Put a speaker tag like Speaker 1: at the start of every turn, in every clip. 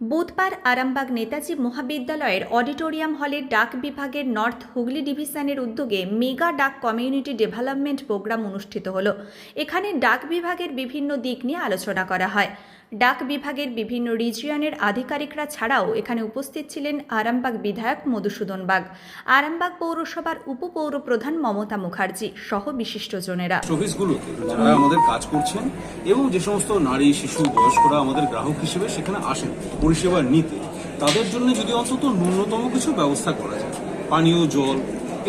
Speaker 1: বুধবার আরামবাগ নেতাজি মহাবিদ্যালয়ের অডিটোরিয়াম হলে ডাক বিভাগের নর্থ হুগলি ডিভিশনের উদ্যোগে মেগা ডাক কমিউনিটি ডেভেলপমেন্ট প্রোগ্রাম অনুষ্ঠিত হল। এখানে ডাক বিভাগের বিভিন্ন দিক নিয়ে আলোচনা করা হয়। ডাক বিভাগের বিভিন্ন রিজিয়নের আধিকারিকরা ছাড়াও এখানে উপস্থিত ছিলেন আরামবাগ বিধায়ক মধুসূদন বাগ আরামবাগ পৌরসভার উপপৌর প্রধান মমতা মুখার্জি সহ বিশিষ্টজনেরা।
Speaker 2: অফিসগুলোতে যারা আমাদের কাজ করছেন এবং যে সমস্ত নারী শিশু বয়স্করা আমাদের গ্রাহক হিসেবে সেখানে আসেন পরিষেবা নিতে তাদের জন্য যদি অন্তত ন্যূনতম কিছু ব্যবস্থা করা যায়। পানীয় জল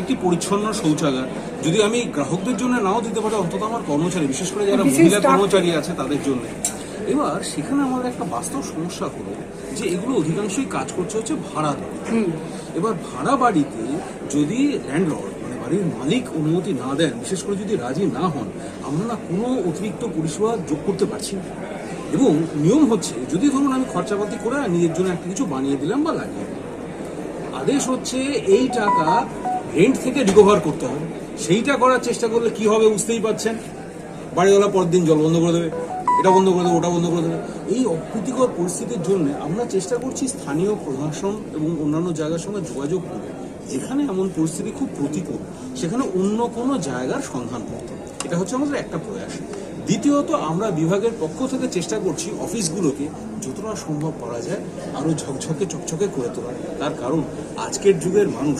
Speaker 2: একটি পরিচ্ছন্ন শৌচাগার যদি আমি গ্রাহকদের জন্য নাও দিতে পারি অন্তত আমার কর্মচারী বিশেষ করে যারা মহিলা কর্মচারী আছে তাদের জন্য। এবার সেখানে আমাদের একটা বাস্তব সমস্যা হলো যে এগুলো অধিকাংশই কাজ করছে হচ্ছে ভাড়া। এবার ভাড়া বাড়িতে যদি ল্যান্ডলর্ড মানে বাড়ির মালিক অনুমতি না দেন বিশেষ করে যদি রাজি না হন আমরা না কোনো অতিরিক্ত পরিষেবা যোগ করতে পারছি না। এবং নিয়ম হচ্ছে যদি ধরুন আমি খরচাপাতি করে নিজের জন্য একটা কিছু বানিয়ে দিলাম বা লাগিয়ে দিলাম আদেশ হচ্ছে এই টাকা রেন্ট থেকে রিকভার করতে হবে। সেইটা করার চেষ্টা করলে কি হবে বুঝতেই পারছেন? বাড়িওয়ালা পরের দিন জল বন্ধ করে দেবে। এটা বন্ধ করে দেবে, ওটা বন্ধ করে দেবে। এই অপ্রীতিকর পরিস্থিতির জন্য আমরা চেষ্টা করছি স্থানীয় প্রশাসন এবং অন্যান্য জায়গার সঙ্গে যোগাযোগ করে যেখানে এমন পরিস্থিতি খুব প্রতিকূল, সেখানে অন্য কোনো জায়গার সন্ধান করতে এটা হচ্ছে আমাদের একটা প্রয়াস। দ্বিতীয়ত, আমরা বিভাগের পক্ষ থেকে চেষ্টা করছি অফিসগুলোকে, যতটা সম্ভব করা যায় আরও ঝকঝকে চকচকে করে তোলা তার কারণ, আজকের যুগের মানুষ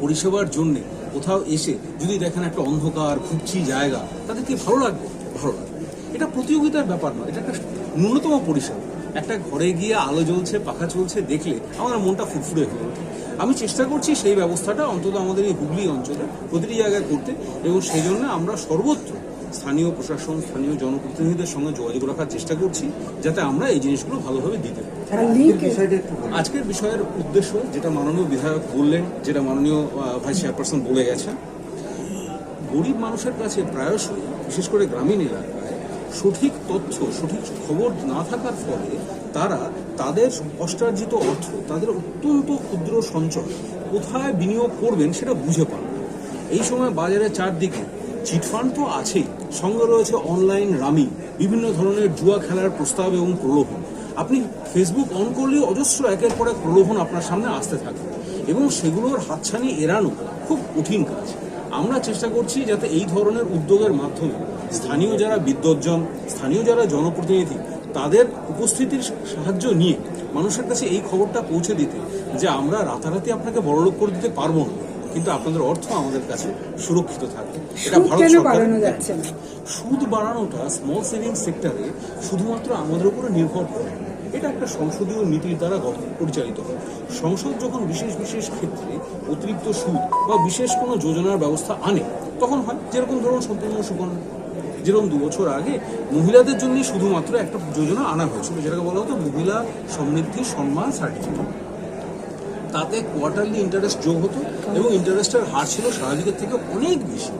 Speaker 2: পরিষেবার জন্যে কোথাও এসে যদি দেখেন একটা অন্ধকার ঘুরছি জায়গা, তাদের কি ভালো লাগবে? ভালো লাগবে। এটা প্রতিযোগিতার ব্যাপার নয় এটা একটা ন্যূনতম পরিষেবা একটা ঘরে গিয়ে আলো জ্বলছে পাখা চলছে দেখলে আমার মনটা ফুরফুরে হয়ে ওঠে। আমি চেষ্টা করছি সেই ব্যবস্থাটা অন্তত আমাদের এই হুগলি অঞ্চলে প্রতিটি জায়গায় করতে এবং সেই জন্য আমরা সর্বত্র স্থানীয় প্রশাসন স্থানীয় জনপ্রতিনিধিদের সঙ্গে যোগাযোগ রাখার চেষ্টা করছি যাতে আমরা এই জিনিসগুলো ভালোভাবে দিতে পারি। আজকের বিষয়ের উদ্দেশ্য যেটা মাননীয় বিধায়ক বললেন যেটা মাননীয় ভাইস চেয়ারপারসন বলে গেছেন গরিব মানুষের কাছে প্রায়শই বিশেষ করে গ্রামীণ এলাকায় সঠিক তথ্য, সঠিক খবর না থাকার ফলে তারা তাদের কষ্টার্জিত অর্থ, তাদের অত্যন্ত ক্ষুদ্র সঞ্চয় কোথায় বিনিয়োগ করবেন সেটা বুঝে পান এই সময় বাজারে চারদিকে চিটফান্ড তো আছেই। সঙ্গে রয়েছে অনলাইন রামি, বিভিন্ন ধরনের জুয়া খেলার প্রস্তাব এবং প্রলোভন। আপনি ফেসবুক অন করলেও অজস্র একের পর এক প্রলোভন আপনার সামনে আসতে থাকবে এবং সেগুলোর হাতছানি এড়ানো খুব কঠিন কাজ। আমরা চেষ্টা করছি যাতে এই ধরনের উদ্যোগের মাধ্যমে স্থানীয় যারা বিদ্যজ্জন স্থানীয় যারা জনপ্রতিনিধি তাদের উপস্থিতির সাহায্য নিয়ে মানুষের কাছে এই খবরটা পৌঁছে দিতে যে আমরা রাতারাতি আপনাকে বড়লোক করে দিতে পারব না। কিন্তু আপনাদের অর্থ আমাদের কাছে সুরক্ষিত থাকবে। এটা ভারত সরকার সুদ বাড়ানোটা স্মল সেভিং সেক্টরে শুধুমাত্র আমাদের উপরে নির্ভর করে। এটা একটা সংসদীয় নীতির দ্বারা পরিচালিত। হয় সংসদ যখন বিশেষ বিশেষ ক্ষেত্রে অতিরিক্ত সুদ বা বিশেষ কোনো যোজনার ব্যবস্থা আনে, তখন হয় যেরকম ধরুন সম্পূর্ণ সুকন্যা যেরকম দু বছর আগে মহিলাদের জন্য শুধুমাত্র একটা যোজনা আনা হয়েছিল, যেটাকে বলা হতো মহিলা সমৃদ্ধি সম্মান সার্টিফিকেট তাতে কোয়ার্টারলি ইন্টারেস্ট যোগ হতো এবং ইন্টারেস্টের হার ছিল স্বাভাবিকের থেকে অনেক বেশি।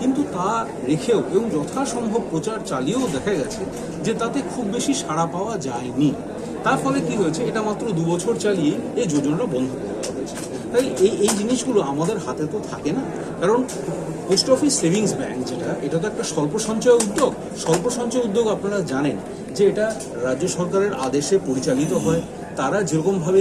Speaker 2: কিন্তু তা রেখেও এবং যথাসম্ভব প্রচার চালিয়েও দেখা গেছে যে তাতে খুব বেশি সাড়া পাওয়া যায়নি। তার ফলে কি হয়েছে? এটা মাত্র দু বছর চালিয়ে এই যোজনাটা বন্ধ হয়েছে। তাই এই এই জিনিসগুলো আমাদের হাতে তো থাকে না। কারণ পোস্ট অফিস সেভিংস ব্যাংক যেটা, এটা তো একটা স্বল্প সঞ্চয় উদ্যোগ। স্বল্প সঞ্চয় উদ্যোগ আপনারা জানেন যে এটা রাজ্য সরকারের আদেশে পরিচালিত হয়। তারা যেরকমভাবে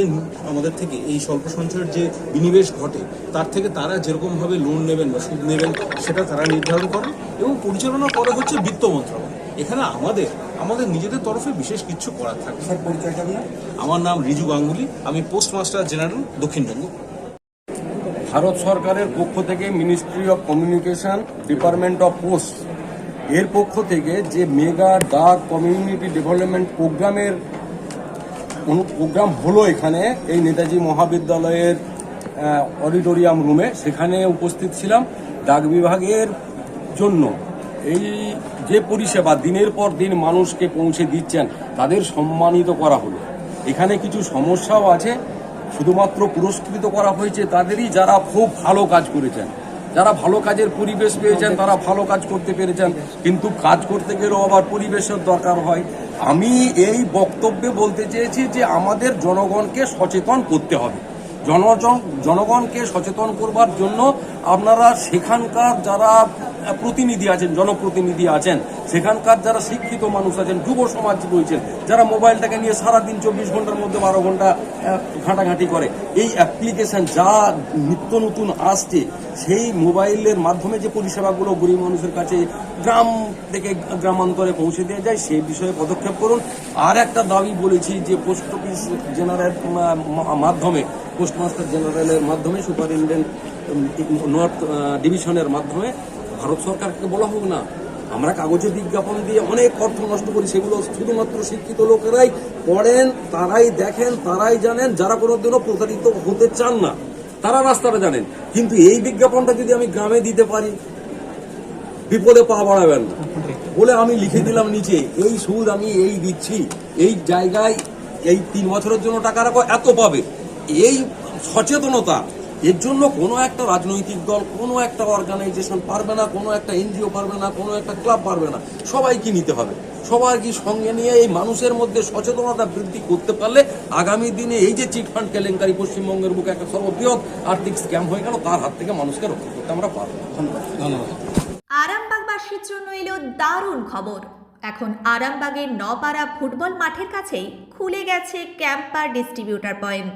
Speaker 2: আমাদের থেকে এই স্বল্প সঞ্চয়ের যে বিনিবেশ ঘটে তার থেকে তারা যেরকমভাবে লোন নেবেন বা সুদ নেবেন সেটা তারা নির্ধারণ করে এবং পরিচালনা করা হচ্ছে বিত্ত মন্ত্রণালয়। এখানে আমাদের আমাদের নিজেদের তরফে বিশেষ কিছু করার থাকে।
Speaker 3: স্যার পরিচয়টা
Speaker 2: আমার নাম রিজু গাঙ্গুলি আমি পোস্টমাস্টার জেনারেল দক্ষিণবঙ্গ
Speaker 4: ভারত সরকারের পক্ষ থেকে ministry of communication department of post এর পক্ষ থেকে যে মেগা ডাক কমিউনিটি ডেভেলপমেন্ট প্রোগ্রামের প্রোগ্রাম হলো এখানে, এই নেতাজি মহাবিদ্যালয়ের অডিটোরিয়াম রুমে। সেখানে উপস্থিত ছিলাম ডাক বিভাগের জন্য। এই যে পরিষেবা দিনের পর দিন মানুষকে পৌঁছে দিচ্ছেন, তাদের সম্মানিত করা হলো। এখানে কিছু সমস্যাও আছে, শুধুমাত্র পুরস্কৃত করা হয়েছে তাদেরই যারা খুব ভালো কাজ করেছেন। যারা ভালো কাজের পরিবেশ পেয়েছেন, তারা ভালো কাজ করতে পেরেছেন, কিন্তু কাজ করতে গেলেও আবার পরিবেশের দরকার হয়। আমি এই বক্তব্যে বলতে চেয়েছি যে আমাদের জনগণকে সচেতন করতে হবে। জনগণকে সচেতন করবার জন্য আপনারা সেখানকার যারা প্রতিনিধি আছেন, জনপ্রতিনিধি আছেন, সেখানকার যারা শিক্ষিত মানুষ আছেন, যুব সমাজ রয়েছেন যারা মোবাইলটাকে নিয়ে সারাদিন চব্বিশ ঘণ্টার মধ্যে বারো ঘণ্টা ঘাঁটাঘাঁটি করে, এই অ্যাপ্লিকেশন যা নিত্য নতুন আসছে, সেই মোবাইলের মাধ্যমে যে পরিষেবাগুলো গরিব মানুষের কাছে গ্রাম থেকে গ্রামান্তরে পৌঁছে দেওয়া যায় সেই বিষয়ে পদক্ষেপ করুন। আর একটা দাবি বলেছি যে পোস্ট অফিস জেনারেল মাধ্যমে, পোস্টমাস্টার জেনারেলের মাধ্যমে, সুপারিনটেন্ডেন্ট নর্থ ডিভিশনের মাধ্যমে ভারত সরকারকে বলা হোক না, আমরা কাগজে বিজ্ঞাপন দিয়ে অনেক অর্থ নষ্ট করি, সেগুলো শুধুমাত্র শিক্ষিত লোকেরাই পড়েন, তারাই দেখেন, তারাই জানেন, যারা কোনোদিনও প্রতারিত হতে চান না, তারা রাস্তাটা জানেন। কিন্তু এই বিজ্ঞাপনটা যদি আমি গ্রামে দিতে পারি, বিপদে পা বাড়াবেন বলে আমি লিখে দিলাম নিচে, এই সুদ আমি এই দিচ্ছি, এই জায়গায় এই তিন বছরের জন্য টাকা রাখো, এত পাবে। এই সচেতনতা এর জন্য কোনো একটা রাজনৈতিক দল কোনো একটা অর্গানাইজেশন পারবে না কোনো একটা এনজিও পারবে না কোনো একটা ক্লাব পারবে না। সবাইকে নিতে হবে? সবাইকে সঙ্গে নিয়ে এই মানুষের মধ্যে সচেতনতা বৃদ্ধি করতে পারলে আগামী দিনে এই যে চিটফান্ড কেলেঙ্কারি পশ্চিমবঙ্গের বুকে একটা সর্ববৃহৎ আর্থিক স্ক্যাম হয়ে গেল তার হাত থেকে মানুষকে রক্ষা করতে আমরা পারব। ধন্যবাদ।
Speaker 2: ধন্যবাদ।
Speaker 1: আরামবাগবাসীর জন্য এলো দারুণ খবর। এখন আরামবাগের নপাড়া ফুটবল মাঠের কাছেই খুলে গেছে ক্যাম্পার ডিস্ট্রিবিউটার পয়েন্ট